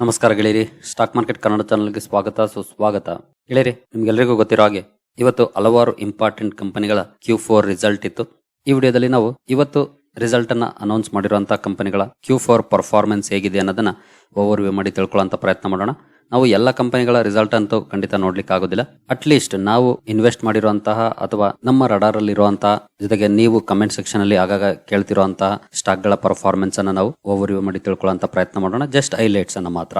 ನಮಸ್ಕಾರ ಗೆಳೆಯರಿ. Stock market Kannada ಚಾನಲ್ಗೆ ಸ್ವಾಗತ. ಸುಸ್ವಾಗತ. ಗೆಳೆಯರಿ ನಿಮ್ಗೆಲ್ಲರಿಗೂ ಗೊತ್ತಿರೋ ಹಾಗೆ ಇವತ್ತು ಹಲವಾರು ಇಂಪಾರ್ಟೆಂಟ್ ಕಂಪನಿಗಳ ಕ್ಯೂ ಫೋರ್ ರಿಸಲ್ಟ್ ಇತ್ತು. ಈ ವಿಡಿಯೋದಲ್ಲಿ ನಾವು ಇವತ್ತು ರಿಸಲ್ಟ್ ಅನ್ನ ಅನೌನ್ಸ್ ಮಾಡಿರುವಂತಹ ಕಂಪನಿಗಳ ಕ್ಯೂ ಫೋರ್ ಪರ್ಫಾರ್ಮೆನ್ಸ್ ಹೇಗಿದೆ ಅನ್ನೋದನ್ನ ಓವರ್ ವ್ಯೂ ಮಾಡಿ ತಿಳ್ಕೊಳ್ಳುವಂತ ಪ್ರಯತ್ನ ಮಾಡೋಣ. ನಾವು ಎಲ್ಲ ಕಂಪನಿಗಳ ರಿಸಲ್ಟ್ ಅಂತೂ ಖಂಡಿತ ನೋಡ್ಲಿಕ್ಕೆ ಆಗೋದಿಲ್ಲ. ಅಟ್ ಲೀಸ್ಟ್ ನಾವು ಇನ್ವೆಸ್ಟ್ ಮಾಡಿರುವಂತಹ ಅಥವಾ ನಮ್ಮ ರಡಾರ್ ಅಲ್ಲಿ ಇರುವಂತಹ, ಜೊತೆಗೆ ನೀವು ಕಮೆಂಟ್ ಸೆಕ್ಷನ್ ಅಲ್ಲಿ ಆಗಾಗ ಕೇಳ್ತಿರುವಂತಹ ಸ್ಟಾಕ್ಗಳ ಪರ್ಫಾರ್ಮೆನ್ಸ್ ಅನ್ನ ನಾವು ಓವರ್ ವ್ಯೂ ಮಾಡಿ ತಿಳ್ಕೊಳ್ಳುವಂತ ಪ್ರಯತ್ನ ಮಾಡೋಣ. ಜಸ್ಟ್ ಹೈಲೈಟ್ಸ್ ಅನ್ನ ಮಾತ್ರ.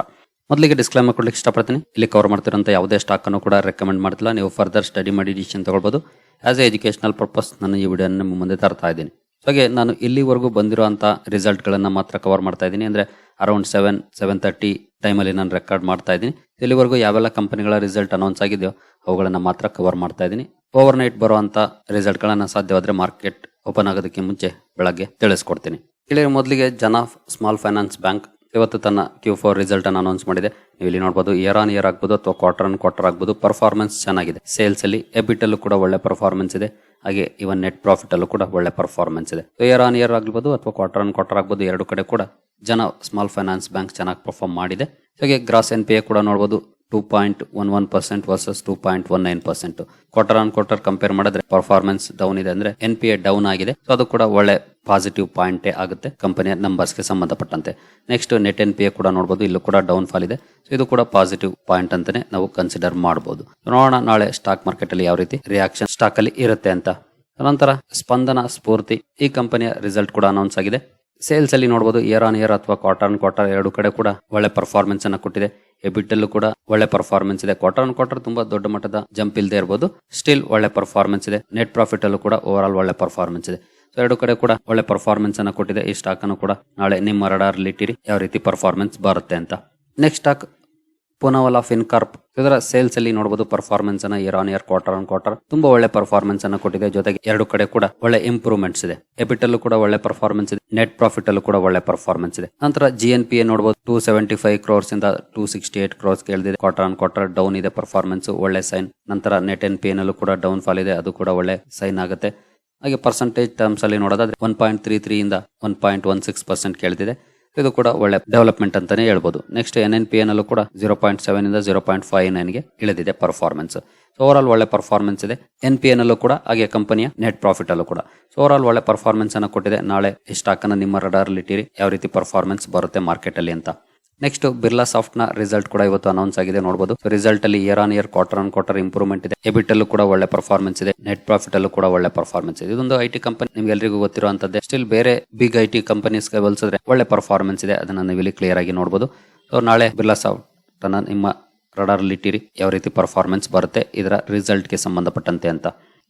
ಮೊದಲಿಗೆ ಡಿಸ್ಕ್ಲೈಮರ್ ಕೊಡ್ಲಿಕ್ಕೆ ಇಷ್ಟಪಡ್ತೀನಿ. ಇಲ್ಲಿ ಕವರ್ ಮಾಡ್ತಿರೋಂಥ ಯಾವುದೇ ಸ್ಟಾಕ್ ಅನ್ನು ಕೂಡ ರೆಕಮೆಂಡ್ ಮಾಡ್ತಿಲ್ಲ. ನೀವು ಫರ್ದರ್ ಸ್ಟಡಿ ಮಾಡಿ ಡಿಸಿಷನ್ ತಗೊಳ್ಬೋದು. ಆಸ್ ಎ ಎಜುಕೇಶನಲ್ ಪರ್ಪಸ್ ನಾನು ಈ ವಿಡಿಯೋ ನಿಮ್ಮ ಮುಂದೆ ತರ್ತಾ ಇದ್ದೀನಿ. ಹಾಗೆ ನಾನು ಇಲ್ಲಿವರೆಗೂ ಬಂದಿರುವಂತಹ ರಿಸಲ್ಟ್ ಗಳನ್ನ ಮಾತ್ರ ಕವರ್ ಮಾಡ್ತಾ ಇದ್ದೀನಿ. ಅಂದ್ರೆ ಅರೌಂಡ್ ಸೆವೆನ್ ಸೆವೆನ್ ತರ್ಟಿ ಟೈಮಲ್ಲಿ ನಾನು ರೆಕಾರ್ಡ್ ಮಾಡ್ತಾ ಇದ್ದೀನಿ. ಇಲ್ಲಿವರೆಗೂ ಯಾವೆಲ್ಲ ಕಂಪನಿಗಳ ರಿಸಲ್ಟ್ ಅನೌನ್ಸ್ ಆಗಿದೆಯೋ ಅವುಗಳನ್ನು ಮಾತ್ರ ಕವರ್ ಮಾಡ್ತಾ ಇದ್ದೀನಿ. ಓವರ್ ನೈಟ್ ಬರುವಂಥ ರಿಸಲ್ಟ್ಗಳನ್ನು ಸಾಧ್ಯವಾದರೆ ಮಾರ್ಕೆಟ್ ಓಪನ್ ಆಗೋದಕ್ಕೆ ಮುಂಚೆ ಬೆಳಗ್ಗೆ ತಿಳಿಸ್ಕೊಡ್ತೀನಿ. ಇಲ್ಲಿ ಮೊದಲಿಗೆ ಜನ ಸ್ಮಾಲ್ ಫೈನಾನ್ಸ್ ಬ್ಯಾಂಕ್ ಇವತ್ತು ತನ್ನ ಕ್ಯೂ ಫೋರ್ ರಿಸಲ್ಟ್ ಅನ್ನು ಅನೌನ್ಸ್ ಮಾಡಿದೆ. ನೀವು ಇಲ್ಲಿ ನೋಡಬಹುದು ಇಯರ್ ಆನ್ ಇಯರ್ ಆಗ್ಬೋದು ಅಥವಾ ಕ್ವಾರ್ಟರ್ ಆನ್ ಕ್ವಾರ್ಟರ್ ಆಗ್ಬೋದು ಪರ್ಫಾರ್ಮೆನ್ಸ್ ಚೆನ್ನಾಗಿದೆ. ಸೇಲ್ಸ್ ಅಲ್ಲಿ ಎಬಿಟ್ ಅಲ್ಲೂ ಕೂಡ ಒಳ್ಳೆ ಪರ್ಫಾರ್ಮೆನ್ಸ್ ಇದೆ. ಹಾಗೆ ಇವನ್ ನೆಟ್ ಪ್ರಾಫಿಟ್ ಅಲ್ಲೂ ಕೂಡ ಒಳ್ಳೆ ಪರ್ಫಾರ್ಮೆನ್ಸ್ ಇದೆ. ಇಯರ್ ಆನ್ ಇಯರ್ ಆಗ್ಬೋದು ಅಥವಾ ಕ್ವಾರ್ಟರ್ ಆನ್ ಕ್ವಾರ್ಟರ್ ಆಗ್ಬೋದು, ಎರಡು ಕಡೆ ಕೂಡ ಜನ ಸ್ಮಾಲ್ ಫೈನಾನ್ಸ್ ಬ್ಯಾಂಕ್ ಚೆನ್ನಾಗಿ ಪರ್ಫಾರ್ಮ್ ಮಾಡಿದೆ. ಹಾಗೆ ಗ್ರಾಸ್ ಎನ್ ಪಿ ಕೂಡ ನೋಡಬಹುದು two point one one percent versus two point one nine percent quarter on quarter compare ಮಾಡಿದ್ರೆ ಪರ್ಫಾರ್ಮೆನ್ಸ್ ಡೌನ್ ಇದೆ ಅಂದ್ರೆ ಎನ್ ಪಿ ಎ ಡೌನ್ ಆಗಿದೆ. ಸೊ ಅದು ಕೂಡ ಒಳ್ಳೆ ಪಾಸಿಟಿವ್ ಪಾಯಿಂಟೇ ಆಗುತ್ತೆ ಕಂಪನಿಯ ನಂಬರ್ಸ್ಗೆ ಸಂಬಂಧಪಟ್ಟಂತೆ. Next net N P A ಕೂಡ ನೋಡಬಹುದು ಇಲ್ಲೂ ಕೂಡ ಡೌನ್ ಫಾಲ್ ಇದೆ. ಸೊ ಇದು ಕೂಡ ಪಾಸಿಟಿವ್ ಪಾಯಿಂಟ್ ಅಂತಾನೆ ನಾವು ಕನ್ಸಿಡರ್ ಮಾಡಬಹುದು ನೋಡೋಣ ನಾಳೆ ಸ್ಟಾಕ್ ಮಾರ್ಕೆಟ್ ಅಲ್ಲಿ ಯಾವ ರೀತಿ ರಿಯಾಕ್ಷನ್ ಸ್ಟಾಕ್ ಅಲ್ಲಿ ಇರುತ್ತೆ ಅಂತ. ನಂತರ ಸ್ಪಂದನ ಸ್ಫೂರ್ತಿ ಈ ಕಂಪನಿಯ ರಿಸಲ್ಟ್ ಕೂಡ ಅನೌನ್ಸ್ ಆಗಿದೆ. ಸೇಲ್ಸ್ ಅಲ್ಲಿ ನೋಡಬಹುದು ಇಯರ್ ಆನ್ ಇಯರ್ ಅಥವಾ ಕ್ವಾರ್ಟರ್ ಆನ್ ಕ್ವಾರ್ಟರ್ ಎರಡು ಕಡೆ ಕೂಡ ಒಳ್ಳೆ ಪರ್ಫಾರ್ಮೆನ್ಸ್ ಅನ್ನ ಕೊಟ್ಟಿದೆ. ಎಬಿಟ್ ಅಲ್ಲೂ ಕೂಡ ಒಳ್ಳೆ ಪರ್ಫಾರ್ಮೆನ್ಸ್ ಇದೆ. ಕ್ವಾರ್ಟರ್ ಆನ್ ಕ್ವಾರ್ಟರ್ ತುಂಬಾ ದೊಡ್ಡ ಮಟ್ಟದ ಜಂಪ್ ಇಲ್ಲದೆ ಇರಬಹುದು ಸ್ಟಿಲ್ ಒಳ್ಳೆ ಪರ್ಫಾರ್ಮೆನ್ಸ್ ಇದೆ. ನೆಟ್ ಪ್ರಾಫಿಟ್ ಅಲ್ಲೂ ಕೂಡ ಓವರ್ ಆಲ್ ಒಳ್ಳೆ ಪರ್ಫಾರ್ಮೆನ್ಸ್ ಇದೆ. ಸೊ ಎರಡು ಕಡೆ ಕೂಡ ಒಳ್ಳೆ ಪರ್ಫಾರ್ಮೆನ್ಸ್ ಅನ್ನ ಕೊಟ್ಟಿದೆ. ಈ ಸ್ಟಾಕ್ ಅನ್ನು ಕೂಡ ನಾಳೆ ನಿಮ್ಮ ರಡಾರ್ ಇಟ್ಟಿರಿ. ಯಾವ ರೀತಿ ಪರ್ಫಾರ್ಮೆನ್ಸ್ ಬರುತ್ತೆ ಅಂತ. ನೆಕ್ಸ್ಟ್ ಸ್ಟಾಕ್ ಪುನವಲ ಫಿನ್ಕಾರ್ಪ್ ಇದರ ಸೇಲ್ಸ್ ಅಲ್ಲಿ ನೋಡಬಹುದು ಪರ್ಫಾರ್ಮೆನ್ಸ್ ಅನ್ನ year on year quarter on quarter ತುಂಬಾ ಒಳ್ಳೆ ಪರ್ಫಾರ್ಮೆನ್ಸ್ ಅನ್ನ ಕೊಟ್ಟಿದೆ. ಜೊತೆಗೆ ಎರಡು ಕಡೆ ಕೂಡ ಒಳ್ಳೆ ಇಂಪ್ರೂವ್ಮೆಂಟ್ಸ್ ಇದೆ. ಎಬಿಟ್ ಅಲ್ಲೂ ಕೂಡ ಒಳ್ಳೆ ಪರ್ಫಾರ್ಮೆನ್ಸ್ ಇದೆ. ನೆಟ್ ಪ್ರಾಫಿಟ್ ಅಲ್ಲೂ ಕೂಡ ಒಳ್ಳೆ ಪರ್ಫಾರ್ಮೆನ್ಸ್ ಇದೆ. ನಂತರ ಜಿ ಎನ್ ಪಿ ಎ ನೋಡಬಹುದು ಟೂ ಸೆವೆಂಟಿ ಫೈವ್ ಕ್ರೋರ್ಸ್ ಇಂದ ಟೂ ಸಿಕ್ಸ್ಟಿ ಏಟ್ ಕ್ರೋರ್ಸ್ ಕೇಳಿದೆ ಕ್ವಾರ್ಟರ್ ಆನ್ ಕ್ವಾರ್ಟರ್ ಡೌನ್ ಇದೆ ಪರ್ಫಾರ್ಮೆನ್ಸ್ ಒಳ್ಳೆ ಸೈನ್ ನಂತರ ನೆಟ್ ಎನ್ ಪಿ ನಲ್ಲೂ ಕೂಡ ಡೌನ್ ಫಾಲ್ ಇದೆ. ಅದು ಕೂಡ ಒಳ್ಳೆ ಸೈನ್ ಆಗುತ್ತೆ. ಹಾಗೆ ಪರ್ಸೆಂಟೇಜ್ ಟರ್ಮ್ಸ್ ಅಲ್ಲಿ ನೋಡೋದಾದ್ರೆ ಒನ್ ಪಾಯಿಂಟ್ ತ್ರೀ ತ್ರೀ ಇಂದ one point one six percent ಕೇಳ್ತಿದೆ. ಇದು ಕೂಡ ಒಳ್ಳೆ ಡೆವಲಪ್ಮೆಂಟ್ ಅಂತಾನೆ ಹೇಳ್ಬೋದು. Next N N P N ಅಲ್ಲೂ ಕೂಡ ಜೀರೋ ಪಾಯಿಂಟ್ ಸೆವೆನ್ ಇಂದ ಜೀರೋ ಪಾಯಿಂಟ್ ಫೈವ್ ನೈನ್ಗೆ ಇಳಿದಿದೆ ಪರ್ಫಾರ್ಮೆನ್ಸ್ ಓವರ್ ಆಲ್ ಒಳ್ಳೆ ಪರ್ಫಾರ್ಮೆನ್ಸ್ ಇದೆ. ಎನ್ ಪಿ ಎನ್ ಅಲ್ಲೂ ಕೂಡ ಹಾಗೆ ಕಂಪನಿಯ ನೆಟ್ ಪ್ರಾಫಿಟ್ ಅಲ್ಲೂ ಕೂಡ. ಸೊ ಓವರ್ ಆಲ್ ಒಳ್ಳೆ ಪರ್ಫಾರ್ಮೆನ್ಸ್ ಅನ್ನು ಕೊಟ್ಟಿದೆ. ನಾಳೆ ಈ ಸ್ಟಾಕ್ ಅನ್ನು ನಿಮ್ಮ ರಡಾರ್ ಇಟ್ಟಿರಿ ಯಾವ ರೀತಿ ಪರ್ಫಾರ್ಮೆನ್ಸ್ ಬರುತ್ತೆ ಮಾರ್ಕೆಟ್ ಅಲ್ಲಿ ಅಂತ. ನೆಕ್ಸ್ಟ್ ಬಿರ್ಲಾ ಸಾಫ್ಟ್ನ ರಿಸಲ್ಟ್ ಕೂಡ ಇವತ್ತು ಅನೌನ್ಸ್ ಆಗಿದೆ ನೋಡಬಹುದು ರಿಸಲ್ಟ್ ಅಲ್ಲಿ year on year quarter on quarter improvement ಇದೆ. ಎಬಿಟ್ ಅಲ್ಲೂ ಕೂಡ ಒಳ್ಳೆ ಪರ್ಫಾರ್ಮೆನ್ಸ್ ಇದೆ. ನೆಟ್ ಪ್ರಾಫಿಟ್ ಅಲ್ಲೂ ಕೂಡ ಒಳ್ಳೆ ಪರ್ಫಾರ್ಮೆನ್ಸ್ ಇದೆ. ಇದೊಂದು ಟಿ ಕಂಪನಿ ನಿಮ್ಗೆ ಎಲ್ರಿಗೂ ಗೊತ್ತಿರುವಂತದ್ದೇ ಸ್ಟಿಲ್ ಬೇರೆ ಬಿಗ್ ಐ ಟಿ ಕಂಪನೀಸ್ಗೆ ಹೋಲಿಸಿದ್ರೆ ಒಳ್ಳೆ ಪರ್ಫಾರ್ಮೆನ್ಸ್ ಇದೆ. ಅದನ್ನ ನೀವು ಇಲ್ಲಿ ಕ್ಲಿಯರ್ ಆಗಿ ನೋಡಬಹುದು ಸೊ ನಾಳೆ ಬಿರ್ಲಾ ಸಾಫ್ಟ್ ಅನ್ನ ನಿಮ್ಮ ರಡಾರ್ ಲಿಟ್ಟಿರಿ ಯಾವ ರೀತಿ ಪರ್ಫಾರ್ಮೆನ್ಸ್ ಬರುತ್ತೆ, ಇದರ ರಿಸಲ್ಟ್ಗೆ ಸಂಬಂಧಪಟ್ಟಂತೆ ಅಂತ.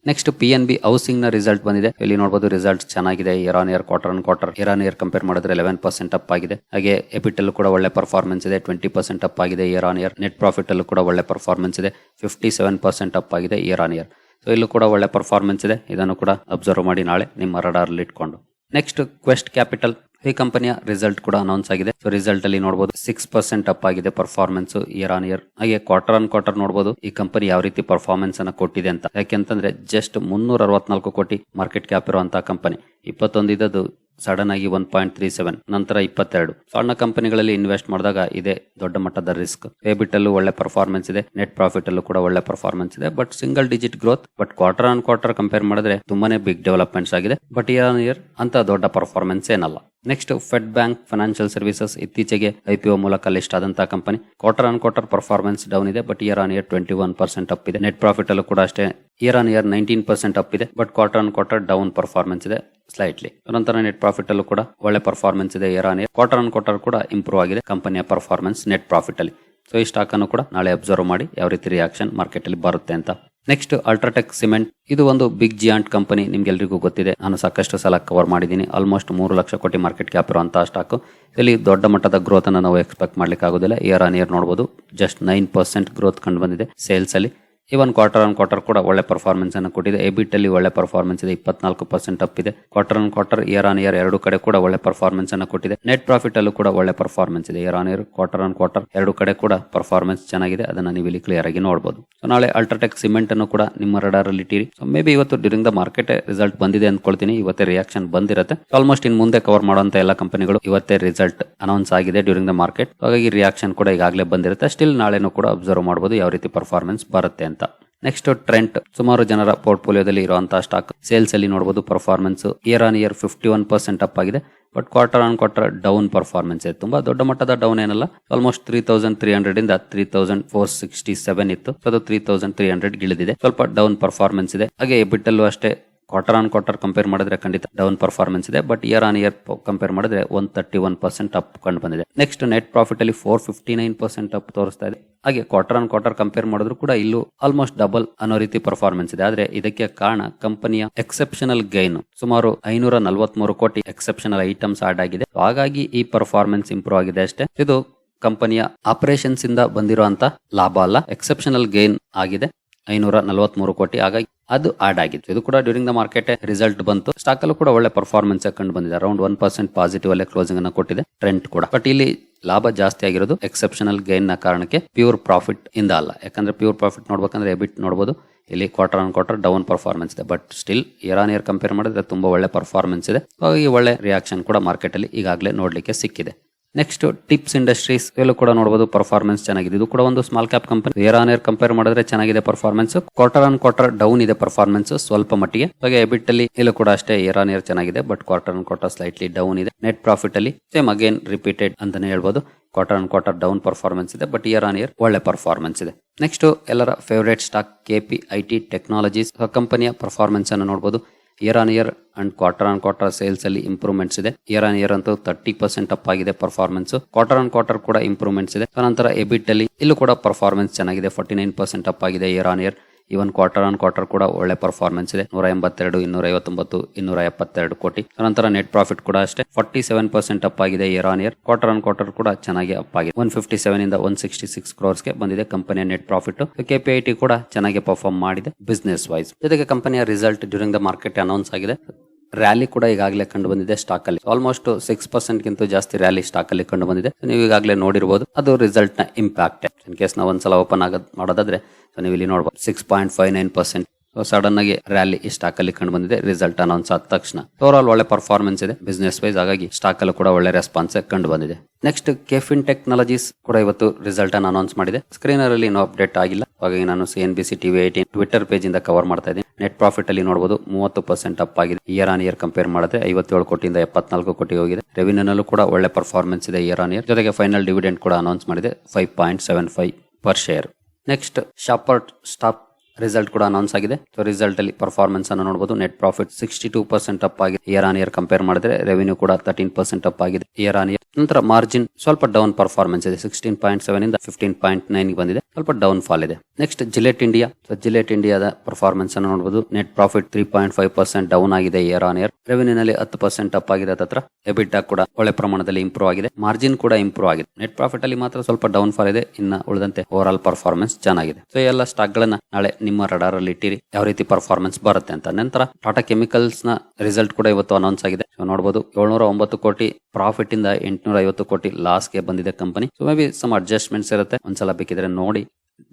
ನೆಕ್ಸ್ಟ್ ಪಿ ಎನ್ ಬಿ ಹೌಸಿಂಗ್ನ ರಿಸಲ್ಟ್ ಬಂದಿದೆ. ಇಲ್ಲಿ ನೋಡಬಹುದು ರಿಸಲ್ಟ್ ಚೆನ್ನಾಗಿದೆ. Year on year quarter on quarter year on year compare ಮಾಡಿದ್ರೆ ಲೆವೆನ್ ಪರ್ಸೆಂಟ್ ಅಪ್ ಆಗಿದೆ. ಹಾಗೆ ಎಪಿಟಲ್ ಕೂಡ ಒಳ್ಳೆ ಪರ್ಫಾರ್ಮೆನ್ಸ್ ಇದೆ. ಟ್ವೆಂಟಿ ಪರ್ಸೆಂಟ್ ಅಪ್ ಆಗಿದೆ year on year net profit ಅಲ್ಲೂ ಕೂಡ ಒಳ್ಳೆ ಪರ್ಫಾರ್ಮೆನ್ಸ್ ಇದೆ. ಫಿಫ್ಟಿ ಸೆವೆನ್ ಪರ್ಸೆಂಟ್ ಅಪ್ ಆಗಿದೆ ಇಯರ್ ಆನ್ ಇಯರ್ ಸೊ ಇಲ್ಲೂ ಕೂಡ ಒಳ್ಳೆ ಪರ್ಫಾರ್ಮೆನ್ಸ್ ಇದೆ. ಇದನ್ನು ಕೂಡ ಅಬ್ಸರ್ವ್ ಮಾಡಿ ನಾಳೆ ನಿಮ್ಮ ರಡಾರ್ ಇಟ್ಕೊಂಡು. ನೆಕ್ಸ್ಟ್ ಕ್ವೆಸ್ಟ್ ಕ್ಯಾಪಿಟಲ್ ಈ ಕಂಪನಿಯ ರಿಸಲ್ಟ್ ಕೂಡ ಅನೌನ್ಸ್ ಆಗಿದೆ. ಸೊ ರಿಸಲ್ಟ್ ಅಲ್ಲಿ ನೋಡಬಹುದು ಸಿಕ್ಸ್ ಪರ್ಸೆಂಟ್ ಅಪ್ ಆಗಿದೆ ಪರ್ಫಾರ್ಮೆನ್ಸ್ ಇಯರ್ ಆನ್ ಇಯರ್ ಹಾಗೆ ಕ್ವಾರ್ಟರ್ ಆನ್ ಕ್ವಾರ್ಟರ್ ನೋಡಬಹುದು ಈ ಕಂಪನಿ ಯಾವ ರೀತಿ ಪರ್ಫಾರ್ಮೆನ್ಸ್ ಅನ್ನ ಕೊಟ್ಟಿದೆ ಅಂತ. ಯಾಕೆಂತಂದ್ರೆ ಜಸ್ಟ್ ಮುನ್ನೂರ ಅರವತ್ನಾಲ್ಕು ಕೋಟಿ ಮಾರ್ಕೆಟ್ ಕ್ಯಾಪ್ ಇರುವಂತಹ ಕಂಪನಿ. ಇಪ್ಪತ್ತೊಂದು ಇದ್ದದ್ದು ಸಡನ್ ಆಗಿ ಒನ್ ಪಾಯಿಂಟ್ ತ್ರೀ ಸೆವೆನ್ ನಂತರ ಇಪ್ಪತ್ತೆರಡು. ಸಣ್ಣ ಕಂಪನಿಗಳಲ್ಲಿ ಇನ್ವೆಸ್ಟ್ ಮಾಡಿದಾಗ ಇದೆ ದೊಡ್ಡ ಮಟ್ಟದ ರಿಸ್ಕ್. ಪೇಬಿಟ್ ಅಲ್ಲೂ ಒಳ್ಳೆ ಪರ್ಫಾರ್ಮೆನ್ಸ್ ಇದೆ ನೆಟ್ ಪ್ರಾಫಿಟ್ ಅಲ್ಲೂ ಕೂಡ ಒಳ್ಳೆ ಪರ್ಫಾರ್ಮೆನ್ಸ್ ಇದೆ but single digit growth but quarter on quarter compare ಮಾಡಿದ್ರೆ ತುಂಬಾನೇ ಬಿಗ್ ಡೆವಲಪ್ಮೆಂಟ್ಸ್ ಆಗಿದೆ. ಬಟ್ ಇಯರ್ ಆನ್ ಇಯರ್ ಅಂತ ದೊಡ್ಡ ಪರ್ಫಾರ್ಮೆನ್ಸ್ ಏನಲ್ಲ. Next Fed bank financial services ಇತ್ತೀಚೆಗೆ ಐಪಿಒ ಮೂಲಕ ಲಿಸ್ಟ್ ಆದಂತಹ company quarter on quarter performance down ಇದೆ but year on year twenty one percent up ಇದೆ. ನೆಟ್ ಪ್ರಾಫಿಟ್ ಅಲ್ಲೂ ಕೂಡ ಅಷ್ಟೇ year on year nineteen percent up ಇದೆ but quarter on quarter down performance ಇದೆ. ಸ್ಲೈಟ್ಲಿ ನಂತರ ನೆಟ್ ಪ್ರಾಫಿಟ್ ಅಲ್ಲೂ ಕೂಡ ಒಳ್ಳೆ ಪರ್ಫಾರ್ಮೆನ್ಸ್ ಇದೆ ಇಯರ್ ಕ್ವಾರ್ಟರ್ ಆನ್ ಕ್ವಾರ್ಟರ್ ಕೂಡ ಇಂಪ್ರೂವ್ ಆಗಿದೆ ಕಂಪನಿಯ ಪರ್ಫಾರ್ಮೆನ್ಸ್ ನೆಟ್ ಪ್ರಾಫಿಟ್ ಅಲ್ಲಿ. ಸೊ ಈ ಸ್ಟಾಕ್ ಅನ್ನು ಕೂಡ ನಾಳೆ ಅಬ್ಸರ್ವ್ ಮಾಡಿ ಯಾವ ರೀತಿ ರಿಯಾಕ್ಷನ್ ಮಾರ್ಕೆಟ್ ಅಲ್ಲಿ ಬರುತ್ತೆ ಅಂತ. ನೆಕ್ಸ್ಟ್ ಅಲ್ಟ್ರಾಟೆಕ್ ಸಿಮೆಂಟ್ ಇದು ಒಂದು ಬಿಗ್ ಜಿಯಾಂಟ್ ಕಂಪನಿ ನಿಮ್ಗೆಲ್ರಿಗೂ ಗೊತ್ತಿದೆ. ನಾನು ಸಾಕಷ್ಟು ಸಲ ಕವರ್ ಮಾಡಿದ್ದೀನಿ. ಆಲ್ಮೋಸ್ಟ್ ಮೂರು ಲಕ್ಷ ಕೋಟಿ ಮಾರ್ಕೆಟ್ ಕ್ಯಾಪ್ ಇರುವಂತ ಸ್ಟಾಕ್ ಇಲ್ಲಿ ದೊಡ್ಡ ಮಟ್ಟದ ಗ್ರೋತ್ ಅನ್ನು ನಾವು ಎಕ್ಸ್ಪೆಕ್ಟ್ ಮಾಡ್ಲಿಕ್ಕೆ ಆಗೋದಿಲ್ಲ ಇಯರ್ ಆನ್ ಇಯರ್ ನೋಡಬಹುದು ಜಸ್ಟ್ ನೈನ್ ಪರ್ಸೆಂಟ್ ಗ್ರೋತ್ ಕಂಡು ಬಂದಿದೆ ಸೇಲ್ಸ್ ಅಲ್ಲಿ. ಇವನ್ ಕ್ವಾರ್ಟರ್ ಆನ್ ಕ್ವಾರ್ಟರ್ ಕೂಡ ಒಳ್ಳೆ ಪರ್ಫಾರ್ಮೆನ್ಸ್ ಅನ್ನು ಕೊಟ್ಟಿದೆ. ಎಬಿಟ್ ಅಲ್ಲಿ ಒಳ್ಳೆ ಪರ್ಫಾರ್ಮೆನ್ಸ್ ಇದೆ. ಇಪ್ಪತ್ನಾಲ್ಕು ಪರ್ಸೆಂಟ್ ಅಪ್ ಇದೆ. Quarter on quarter year on year ಎರಡು ಕಡೆ ಕೂಡ ಒಳ್ಳೆ ಪರ್ಫಾರ್ಮೆನ್ಸ್ ಅನ್ನು ಕೊಟ್ಟಿದೆ. ನೆಟ್ ಪ್ರಾಫಿಟ್ ಅಲ್ಲೂ ಕೂಡ ಒಳ್ಳೆ ಪರ್ಫಾರ್ಮೆನ್ಸ್ ಇದೆ. Year on year quarter on quarter ಎರಡು ಕಡೆ ಕೂಡ ಪರ್ಫಾರ್ಮೆನ್ಸ್ ಚೆನ್ನಾಗಿದೆ. ಅದನ್ನ ನೀವು ಇಲ್ಲಿ ಕ್ಲಿಯರ್ ಆಗಿ ನೋಡಬಹುದು ನಾಳೆ ಅಲ್ಟ್ರಾಟೆಕ್ ಸಿಮೆಂಟ್ ಅನ್ನು ಕೂಡ ನಿಮ್ಮ ರಡಾರ್ ಅಲ್ಲಿ ಇಟ್ಟಿರಿ. ಸೊ ಮೇ ಬಿ ಇವತ್ತು ಡ್ಯೂರಿಂಗ್ ದ ಮಾರ್ಕೆಟ್ ರಿಸಲ್ಟ್ ಬಂದಿದೆ ಅಂದ್ಕೊಳ್ತೀನಿ. ಇವತ್ತೇ ರಿಯಾಕ್ಷನ್ ಬಂದಿರುತ್ತೆ. ಆಲ್ಮೋಸ್ಟ್ ಇನ್ ಮುಂದೆ ಕವರ್ ಮಾಡುವಂತ ಎಲ್ಲ ಕಂಪನಿಗಳು ಇವತ್ತೇ ರಿಸಲ್ಟ್ ಅನೌನ್ಸ್ ಆಗಿದೆ ಡ್ಯೂರಿಂಗ್ ದ ಮಾರ್ಕೆಟ್ ಹಾಗಾಗಿ ರಿಯಾಕ್ಷನ್ ಕೂಡ ಈಗಾಗಲೇ ಬಂದಿರುತ್ತೆ. ಸ್ಟಿಲ್ ನಾಳೆನೂ ಕೂಡ ಅಬ್ಸರ್ವ್ ಮಾಡಬಹುದು ಯಾವ ರೀತಿ ಪರ್ಫಾರ್ಮೆನ್ಸ್ ಬರುತ್ತೆ ಅಂತ. ನೆಕ್ಸ್ಟ್ ಟ್ರೆಂಟ್ ಸುಮಾರು ಜನರ ಪೋರ್ಟ್ಫೋಲಿಯೋದಲ್ಲಿ ಇರುವಂತಹ ಸ್ಟಾಕ್ ಸೇಲ್ಸ್ ಅಲ್ಲಿ ನೋಡಬಹುದು performance year on year fifty one percent up ಆಗಿದೆ. But quarter on quarter down performance ಇದೆ. ತುಂಬಾ ದೊಡ್ಡ ಮಟ್ಟದ ಡೌನ್ ಏನಲ್ಲ. Almost three thousand three hundred ಇಂದ three thousand four sixty seven ಇತ್ತು. ಅದು ತ್ರೀ ತೌಸಂಡ್ ತ್ರೀ ಹಂಡ್ರೆಡ್ ಇಳಿದಿದೆ. ಸ್ವಲ್ಪ ಡೌನ್ ಪರ್ಫಾರ್ಮೆನ್ಸ್ ಇದೆ. ಹಾಗೆ ಬಿಟ್ಟಲ್ಲೂ ಅಷ್ಟೇ ಕ್ವಾರ್ಟರ್ ಆನ್ ಕ್ವಾರ್ಟರ್ ಕಂಪೇರ್ ಮಾಡಿದ್ರೆ ಖಂಡಿತ ಡೌನ್ ಪರ್ಫಾರ್ಮೆನ್ಸ್ ಇದೆ but year on year compare ಮಾಡಿದ್ರೆ one thirty one percent up ಕಂಡು ಬಂದಿದೆ. ನೆಕ್ಸ್ಟ್ ನೆಟ್ ಪ್ರಾಫಿಟ್ ಅಲ್ಲಿ four fifty nine percent up ತೋರಿಸ್ತಾ ಇದೆ. ಹಾಗೆ ಕ್ವಾರ್ಟರ್ ಆನ್ ಕ್ವಾರ್ಟರ್ ಕಂಪೇರ್ ಮಾಡಿದ್ರು ಕೂಡ ಇಲ್ಲೂ ಆಲ್ಮೋಸ್ಟ್ ಡಬಲ್ ಅನ್ನೋ ರೀತಿ ಪರ್ಫಾರ್ಮೆನ್ಸ್ ಇದೆ. ಆದ್ರೆ ಇದಕ್ಕೆ ಕಾರಣ ಕಂಪನಿಯ ಎಕ್ಸೆಪ್ಷನಲ್ ಗೈನ್ ಸುಮಾರು ಐನೂರ ನಲವತ್ಮೂರು ಕೋಟಿ ಎಕ್ಸೆಪ್ಷನಲ್ ಐಟಮ್ಸ್ ಆಡ್ ಆಗಿದೆ. ಹಾಗಾಗಿ ಈ ಪರ್ಫಾರ್ಮೆನ್ಸ್ ಇಂಪ್ರೂವ್ ಆಗಿದೆ ಅಷ್ಟೇ. ಇದು ಕಂಪನಿಯ ಆಪರೇಷನ್ಸ್ ಇಂದ ಬಂದಿರುವಂತ ಲಾಭ ಅಲ್ಲ ಎಕ್ಸೆಪ್ಷನಲ್ ಗೈನ್ ಆಗಿದೆ. ಐನೂರ ನಲವತ್ಮೂರು ಕೋಟಿ. ಹಾಗಾಗಿ ಅದು ಆಡ್ ಆಗಿತ್ತು. ಇದು ಕೂಡ ಡ್ಯೂರಿಂಗ್ ದ ಮಾರ್ಕೆಟ್ ರಿಸಲ್ಟ್ ಬಂತು. ಸ್ಟಾಕ್ ಅಲ್ಲೂ ಕೂಡ ಒಳ್ಳೆ ಪರ್ಫಾರ್ಮೆನ್ಸ್ ಕಂಡು ಬಂದಿದೆ. ಅರೌಂಡ್ ಒನ್ ಪರ್ಸೆಂಟ್ ಪಾಸಿಟಿವ್ ಅಲ್ಲೇ ಕ್ಲೋಸಿಂಗ್ ಅನ್ನು ಕೊಟ್ಟಿದೆ. ಟ್ರೆಂಡ್ ಕೂಡ. ಬಟ್ ಇಲ್ಲಿ ಲಾಭ ಜಾಸ್ತಿ ಆಗಿರೋದು ಎಕ್ಸೆಪ್ಷನಲ್ ಗೈನ್ನ ಕಾರಣಕ್ಕೆ ಪ್ಯೂರ್ ಪ್ರಾಫಿಟ್ ಇಂದ ಅಲ್ಲ. ಯಾಕಂದ್ರೆ ಪ್ಯೂರ್ ಪ್ರಾಫಿಟ್ ನೋಡ್ಬೇಕಂದ್ರೆ ಎಬಿಟ್ ನೋಡಬಹುದು ಇಲ್ಲಿ quarter on quarter down performance ಇದೆ. But still year on year compare ಮಾಡಿದ್ರೆ ತುಂಬಾ ಒಳ್ಳೆ ಪರ್ಫಾರ್ಮೆನ್ಸ್ ಇದೆ. ಹಾಗಾಗಿ ಒಳ್ಳೆ ರಿಯಾಕ್ಷನ್ ಕೂಡ ಮಾರ್ಕೆಟ್ ಅಲ್ಲಿ ಈಗಾಗಲೇ ನೋಡ್ಲಿಕ್ಕೆ ಸಿಕ್ಕಿದೆ. ನೆಕ್ಸ್ಟ್ ಟಿಪ್ಸ್ ಇಂಡಸ್ಟ್ರೀಸ್ ಎಲ್ಲೂ ಕೂಡ ನೋಡಬಹುದು ಪರ್ಫಾರ್ಮೆನ್ಸ್ ಚೆನ್ನಾಗಿದೆ. ಇದು ಕೂಡ ಒಂದು small cap company year on year compare ಮಾಡಿದ್ರೆ ಚೆನ್ನಾಗಿದೆ performance quarter on quarter down ಇದೆ ಪರ್ಫಾರ್ಮೆನ್ಸ್ ಸ್ವಲ್ಪ ಮಟ್ಟಿಗೆ. ಹಾಗೆ ಎಬಿಟ್ ಅಲ್ಲಿ ಇಲ್ಲೂ ಕೂಡ ಅಷ್ಟೇ ಏರ್ ಆನ್ ಏರ್ ಚೆನ್ನಾಗಿದೆ but quarter on quarter slightly down ಇದೆ. ನೆಟ್ ಪ್ರಾಫಿಟ್ ಅಲ್ಲಿ ಸೇಮ್ ಅಗೇನ್ ರಿಪೀಟೆಡ್ ಅಂತಾನೆ ಹೇಳ್ಬೋದು. Quarter on quarter down performance ಇದೆ ಬಟ್ ಇಯರ್ ಆನ್ ಇಯರ್ ಒಳ್ಳೆ ಪರ್ಫಾರ್ಮೆನ್ಸ್ ಇದೆ. ನೆಕ್ಸ್ಟ್ ಎಲ್ಲರ favourite stock KP I T technologies ಕಂಪನಿಯ ಪರ್ಫಾರ್ಮೆನ್ಸ್ ಅನ್ನು ನೋಡಬಹುದು year on year and quarter on quarter sales ಅಲ್ಲಿ ಇಂಪ್ರೂವ್ಮೆಂಟ್ಸ್ ಇದೆ. ಇಯರ್ ಆನ್ ಇಯರ್ ಅಂತೂ ತರ್ಟಿ ಪರ್ಸೆಂಟ್ ಅಪ್ ಆಗಿದೆ ಪರ್ಫಾರ್ಮೆನ್ಸ್ ಕ್ವಾರ್ಟರ್ ಆನ್ ಕ್ವಾರ್ಟರ್ ಕೂಡ ಇಂಪ್ರೂವ್ಮೆಂಟ್ಸ್ ಇದೆ. ನಂತರ ಎಬಿಟ್ ಅಲ್ಲಿ ಇಲ್ಲೂ ಕೂಡ ಪರ್ಫಾರ್ಮೆನ್ಸ್ ಚೆನ್ನಾಗಿದೆ. ಫಾರ್ಟಿ ನೈನ್ ಪರ್ಸೆಂಟ್ ಅಪ್ ಆಗಿದೆ year on year even quarter on quarter ಕೂಡ ಒಳ್ಳೆ ಪರ್ಫಾರ್ಮೆನ್ಸ್ ಇದೆ. ನೂರ ಎಂಬತ್ತೆರಡು ಇನ್ನೂರ ಐವತ್ತೊಂಬತ್ತು ಇನ್ನೂರ ಎಪ್ಪತ್ತೆರಡು ಕೋಟಿ. ನಂತರ ನೆಟ್ ಪ್ರಾಫಿಟ್ ಕೂಡ ಅಷ್ಟೇ. ಫಾರ್ಟಿ ಸೆವೆನ್ ಪರ್ಸೆಂಟ್ ಅಪ್ ಆಗಿದೆ year on year quarter on quarter ಕೂಡ ಚೆನ್ನಾಗಿ ಅಪ್ ಆಗಿದೆ. ಒನ್ ಫಿಫ್ಟಿ ಸೆವೆನ್ ಇಂದ ಒನ್ ಸಿಕ್ಸ್ಟಿ ಸಿಕ್ಸ್ ಕ್ರೋರ್ಸ್ಗೆ ಬಂದಿದೆ ಕಂಪನಿಯ ನೆಟ್ ಪ್ರಾಫಿಟ್ ಕೆಪಿಐಟಿ ಕೂಡ ಚೆನ್ನಾಗಿ ಪರ್ಫಾರ್ಮ್ ಮಾಡಿದೆ ಬಿಸ್ನೆಸ್ ವೈಸ್ ಜೊತೆಗೆ ಕಂಪನಿಯ result during the market announce ಆಗಿದೆ. ರ್ಯಾಲಿ ಕೂಡ ಈಗಾಗಲೇ ಕಂಡು ಬಂದಿದೆ ಸ್ಟಾಕ್ ಅಲ್ಲಿ. ಆಲ್ಮೋಸ್ಟ್ ಸಿಕ್ಸ್ ಪರ್ಸೆಂಟ್ ಗಿಂತ ಜಾಸ್ತಿ ರ್ಯಾಲಿ ಸ್ಟಾಕ್ ಅಲ್ಲಿ ಕಂಡು ಬಂದಿದೆ ನೀವು ಈಗಾಗಲೇ ನೋಡಿರಬಹುದು ಅದು ರಿಸಲ್ಟ್ನ ಇಂಪ್ಯಾಕ್ಟ್ ಇನ್ ಕೇಸ್ ನಾವು ಒಂದ್ಸಲ ಓಪನ್ ಆಗೋದ್ ಮಾಡೋದಾದ್ರೆ ನೀವು ಇಲ್ಲಿ ನೋಡಬಹುದು six point five nine percent sudden ಆಗಿ ರ್ಯಾಲಿ ಈ ಸ್ಟಾಕ್ ಅಲ್ಲಿ ಕಂಡು ಬಂದಿದೆ. ರಿಸಲ್ಟ್ ಅನೌನ್ಸ್ ಆದ ತಕ್ಷಣ ಓವರ್ ಆಲ್ ಒಳ್ಳೆ ಪರ್ಫಾರ್ಮೆನ್ಸ್ ಇದೆ. ಬಿಸ್ನೆಸ್ ವೈಸ್ ಹಾಗಾಗಿ ಸ್ಟಾಕ್ ಅಲ್ಲೂ ಕೂಡ ಒಳ್ಳೆ ರೆಸ್ಪಾನ್ಸ್ ಕಂಡು ಬಂದಿದೆ. ನೆಕ್ಸ್ಟ್ ಕೆಫಿನ್ ಟೆಕ್ನಾಲಜೀಸ್ ಕೂಡ ಇವತ್ತು ರಿಸಲ್ಟ್ ಅನ್ನು ಅನೌನ್ಸ್ ಮಾಡಿದೆ. ಸ್ಕ್ರೀನರ್ ಅಲ್ಲಿ ಇನ್ನೂ ಅಪ್ಡೇಟ್ ಆಗಿಲ್ಲ. ಹಾಗಾಗಿ ನಾನು C N B C TV eighteen twitter page ಇಂದ ಕವರ್ ಮಾಡ್ತಾ ಇದ್ದೀನಿ. ನೆಟ್ ಪ್ರಾಫಿಟ್ ಅಲ್ಲಿ ನೋಡಬಹುದು ಮೂವತ್ತು ಪರ್ಸೆಂಟ್ ಅಪ್ ಆಗಿದೆ. ಇಯರ್ ಆನ್ ಇಯರ್ ಕಂಪೇರ್ ಮಾಡಿದ್ರೆ ಐವತ್ತೇಳು ಕೋಟಿಯಿಂದ ಎಪ್ಪತ್ನಾಲ್ಕು ಕೋಟಿ ಹೋಗಿದೆ. ರೆವಿನ್ಯೂನಲ್ಲೂ ಕೂಡ ಒಳ್ಳೆ ಪರ್ಫಾರ್ಮೆನ್ಸ್ ಇದೆ ಇಯರ್ ಆನ್ ಇಯರ್ ಜೊತೆಗೆ ಫೈನಲ್ ಡಿವಿಡೆಂಡ್ ಕೂಡ ಅನೌನ್ಸ್ ಮಾಡಿದೆ. Five point seven five per share next shoppers stop result ಕೂಡ ಅನೌನ್ಸ್ ಆಗಿದೆ. ಸೊ ರಿಸಲ್ಟ್ ಅಲ್ಲಿ ಪರ್ಫಾರ್ಮೆನ್ಸ್ ಅನ್ನು ನೋಡಬಹುದು net profit sixty two percent up ಆಗಿದೆ ಇಯರ್ ಆನ್ ಇಯರ್ ಕಂಪೇರ್ ಮಾಡಿದ್ರೆ ರೆವಿನ್ಯೂ ಕೂಡ ತರ್ಟೀನ್ ಪರ್ಸೆಂಟ್ ಅಪ್ ಆಗಿದೆ. ಇಯರ್ ಆನ್ ಇಯರ್ ನಂತರ ಮಾರ್ಜಿನ್ ಸ್ವಲ್ಪ ಡೌನ್ ಪರ್ಫಾರ್ಮೆನ್ಸ್ ಇದೆ. ಸಿಕ್ಸ್ಟೀನ್ ಪಾಯಿಂಟ್ ಸೆವೆನ್ ಇಂದ ಫಿಫ್ಟೀನ್ ಪಾಯಿಂಟ್ ನೈನ್ ಬಂದಿದೆ. ಸ್ವಲ್ಪ ಡೌನ್ ಫಾಲ್ ಇದೆ. ನೆಕ್ಸ್ಟ್ ಜಿಲೆಟ್ ಇಂಡಿಯಾ ಸೊ ಜಿಲೆಟ್ ಇಂಡಿಯಾದ ಪರ್ಫಾರ್ಮೆನ್ಸ್ ಅನ್ನು ನೋಡಬಹುದು net profit three point five percent down ಆಗಿದೆ ಇಯರ್ ಆನ್ ಇಯರ್ ರೆವಿನ್ಯೂ ನಲ್ಲಿ ಹತ್ತು ಪರ್ಸೆಂಟ್ ಅಪ್ ಆಗಿದೆ ಹತ್ರ. ಎಬಿಟಾ ಕೂಡ ಒಳ್ಳೆ ಪ್ರಮಾಣದಲ್ಲಿ ಇಂಪ್ರೂವ್ ಆಗಿದೆ. ಮಾರ್ಜಿನ್ ಕೂಡ ಇಂಪ್ರೂವ್ ಆಗಿದೆ. ನೆಟ್ ಪ್ರಾಫಿಟ್ ಅಲ್ಲಿ ಮಾತ್ರ ಸ್ವಲ್ಪ ಡೌನ್ ಫಾಲ್ ಇದೆ. ಇನ್ನ ಉಳಿದಂತೆ ಓವರ್ ಆಲ್ ಪರ್ಫಾರ್ಮೆನ್ಸ್ ಚೆನ್ನಾಗಿದೆ ಸೊ ಎಲ್ಲ ಸ್ಟಾಕ್ ಗಳನ್ನ ನಾಳೆ ನಿಮ್ಮ ರಡಾರ್ ಅಲ್ಲಿ ಇಟ್ಟಿರಿ. ಯಾವ ರೀತಿ ಪರ್ಫಾರ್ಮೆನ್ಸ್ ಬರುತ್ತೆ ಅಂತ. ನಂತರ ಟಾಟಾ ಕೆಮಿಕಲ್ಸ್ನ ರಿಸಲ್ಟ್ ಕೂಡ ಇವತ್ತು ಅನೌನ್ಸ್ ಆಗಿದೆ. ನೋಡಬಹುದು ಏಳ್ನೂರ ಒಂಬತ್ತು ಕೋಟಿ ಪ್ರಾಫಿಟ್ ಇಂದ ಎಂಟುನೂರ ಐವತ್ತು ಕೋಟಿ ಲಾಸ್ಗೆ ಬಂದಿದೆ company so maybe some adjustments ಇರುತ್ತೆ. ಒಂದ್ಸಲ ಬೇಕಿದ್ರೆ ನೋಡಿ.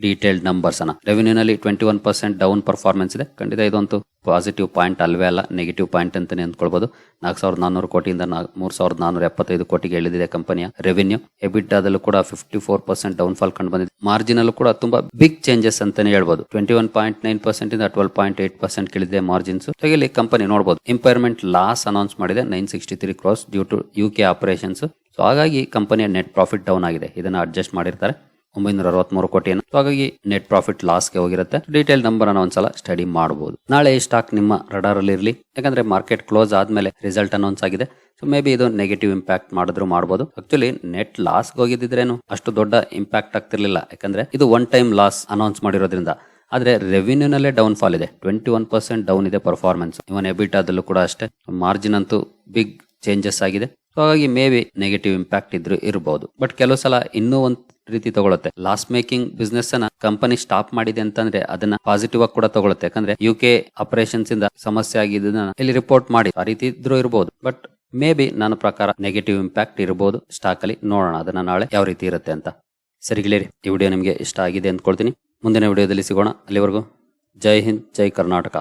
ಡೀಟೇಲ್ಡ್ ನಂಬರ್ಸ್ ಅನ್ನ ರೆವಿನ್ಯೂ ನಲ್ಲಿ twenty one percent down performance ಇದೆ. ಖಂಡಿತ ಇದೊಂದು ಪಾಸಿಟಿವ್ ಪಾಯಿಂಟ್ ಅಲ್ವೇ ಅಲ್ಲ ನೆಗೆಟಿವ್ ಪಾಯಿಂಟ್ ಅಂತಾನೆ ಅಂದ್ಕೊಳ್ಬಹುದು ನಾಲ್ಕು ಸಾವಿರದ ನಾನ್ನೂರು ಕೋಟಿಯಿಂದ ಮೂರು ಸಾವಿರದ ನಾನ್ನೂರ ಎಪ್ಪತ್ತೈದು ಕೋಟಿಗೆ ಇಳಿದಿದೆ ಕಂಪನಿಯ ರೆವಿನ್ಯೂ ಎಬಿಟಾದಲ್ಲೂ ಕೂಡ fifty four percent down fall ಕಂಡು ಬಂದಿದೆ. ಮಾರ್ಜಿನ್ ಅಲ್ಲೂ ಕೂಡ ತುಂಬಾ ಬಿಗ್ ಚೇಂಜಸ್ ಅಂತಾನೆ ಹೇಳ್ಬೋದು. Twenty one point nine percent ಇಂದ ಟ್ವೆಲ್ ಪಾಯಿಂಟ್ ಏಟ್ ಪರ್ಸೆಂಟ್ ಇಳಿದಿದೆ ಮಾರ್ಜಿನ್ಸ್ ಇಲ್ಲಿ ಕಂಪನಿ ನೋಡಬಹುದು ಇಂಪೈರ್ಮೆಂಟ್ ಲಾಸ್ ಅನೌನ್ಸ್ ಮಾಡಿದೆ nine sixty three crore due to U K operations so ಹಾಗಾಗಿ ಕಂಪನಿಯ ನೆಟ್ ಪ್ರಾಫಿಟ್ ಡೌನ್ ಆಗಿದೆ. ಇದನ್ನ ಅಡ್ಜಸ್ಟ್ ಮಾಡಿರ್ತಾರೆ. ಒಂಬೈನೂರ ಅರವತ್ಮೂರು ಕೋಟಿಯನ್ನು ಹಾಗಾಗಿ ನೆಟ್ ಪ್ರಾಫಿಟ್ ಲಾಸ್ಗೆ ಹೋಗಿರುತ್ತೆ. ಡೀಟೇಲ್ ನಂಬರ್ ಅನ್ನ ಒಂದ್ಸಲ ಸ್ಟಡಿ ಮಾಡಬಹುದು ನಾಳೆ ಈ ಸ್ಟಾಕ್ ನಿಮ್ಮ ರಡಾರ್ ಅಲ್ಲಿ ಇರಲಿ. ಯಾಕಂದ್ರೆ ಮಾರ್ಕೆಟ್ ಕ್ಲೋಸ್ ಆದ್ಮೇಲೆ ರಿಸಲ್ಟ್ ಅನೌನ್ಸ್ ಆಗಿದೆ. ಸೊ ಮೇ ಬಿ ಇದು ನೆಗೆಟಿವ್ ಇಂಪ್ಯಾಕ್ಟ್ ಮಾಡಿದ್ರು ಮಾಡಬಹುದು ಆಕ್ಚುಲಿ ನೆಟ್ ಲಾಸ್ ಹೋಗಿದ್ರೇನು ಅಷ್ಟು ದೊಡ್ಡ ಇಂಪ್ಯಾಕ್ಟ್ ಆಗ್ತಿರ್ಲಿಲ್ಲ. ಯಾಕಂದ್ರೆ ಇದು ಒನ್ ಟೈಮ್ ಲಾಸ್ ಅನೌನ್ಸ್ ಮಾಡಿರೋದ್ರಿಂದ. ಆದ್ರೆ ರೆವಿನ್ಯೂ ನಲ್ಲೇ ಡೌನ್ ಫಾಲ್ ಇದೆ. ಟ್ವೆಂಟಿ ಒನ್ ಪರ್ಸೆಂಟ್ ಡೌನ್ ಇದೆ ಪರ್ಫಾರ್ಮೆನ್ಸ್ ಇವನ್ ಎಬಿಟಾದಲ್ಲೂ ಕೂಡ ಅಷ್ಟೇ. ಮಾರ್ಜಿನ್ ಅಂತೂ ಬಿಗ್ ಚೇಂಜಸ್ ಆಗಿದೆ. ಸೊ ಹಾಗಾಗಿ ಮೇ ಬಿ ನೆಗೆಟಿವ್ ಇಂಪ್ಯಾಕ್ಟ್ ಇದ್ರು ಇರಬಹುದು ಬಟ್ ಕೆಲವು ಸಲ ಇನ್ನೂ ಒಂದು ರೀತಿ ತಗೊಳುತ್ತೆ. ಲಾಸ್ ಮೇಕಿಂಗ್ ಬಿಸ್ನೆಸ್ ಅನ್ನ ಕಂಪನಿ ಸ್ಟಾಪ್ ಮಾಡಿದೆ ಅಂತಂದ್ರೆ ಅದನ್ನ ಪಾಸಿಟಿವ್ ಆಗಿ ಕೂಡ ತಗೊಳುತ್ತೆ. ಯಾಕಂದ್ರೆ ಯು ಕೆ ಆಪರೇಷನ್ಸ್ ಇಂದ ಸಮಸ್ಯೆ ಆಗಿದ್ದನ್ನ ಇಲ್ಲಿ ರಿಪೋರ್ಟ್ ಮಾಡಿ. ಆ ರೀತಿ ಇದ್ರೂ ಇರಬಹುದು ಬಟ್ ಮೇ ಬಿ ನನ್ನ ಪ್ರಕಾರ ನೆಗೆಟಿವ್ ಇಂಪ್ಯಾಕ್ಟ್ ಇರಬಹುದು ಸ್ಟಾಕ್ ಅಲ್ಲಿ ನೋಡೋಣ. ಅದನ್ನ ನಾಳೆ ಯಾವ ರೀತಿ ಇರುತ್ತೆ ಅಂತ. ಸರಿ ಗೆಳೆಯರಿ, ಈ ವಿಡಿಯೋ ನಿಮಗೆ ಇಷ್ಟ ಆಗಿದೆ ಅಂದ್ಕೊಳ್ತೀನಿ. ಮುಂದಿನ ವಿಡಿಯೋದಲ್ಲಿ ಸಿಗೋಣ. ಅಲ್ಲಿವರೆಗೂ ಜೈ ಹಿಂದ್, ಜೈ ಕರ್ನಾಟಕ.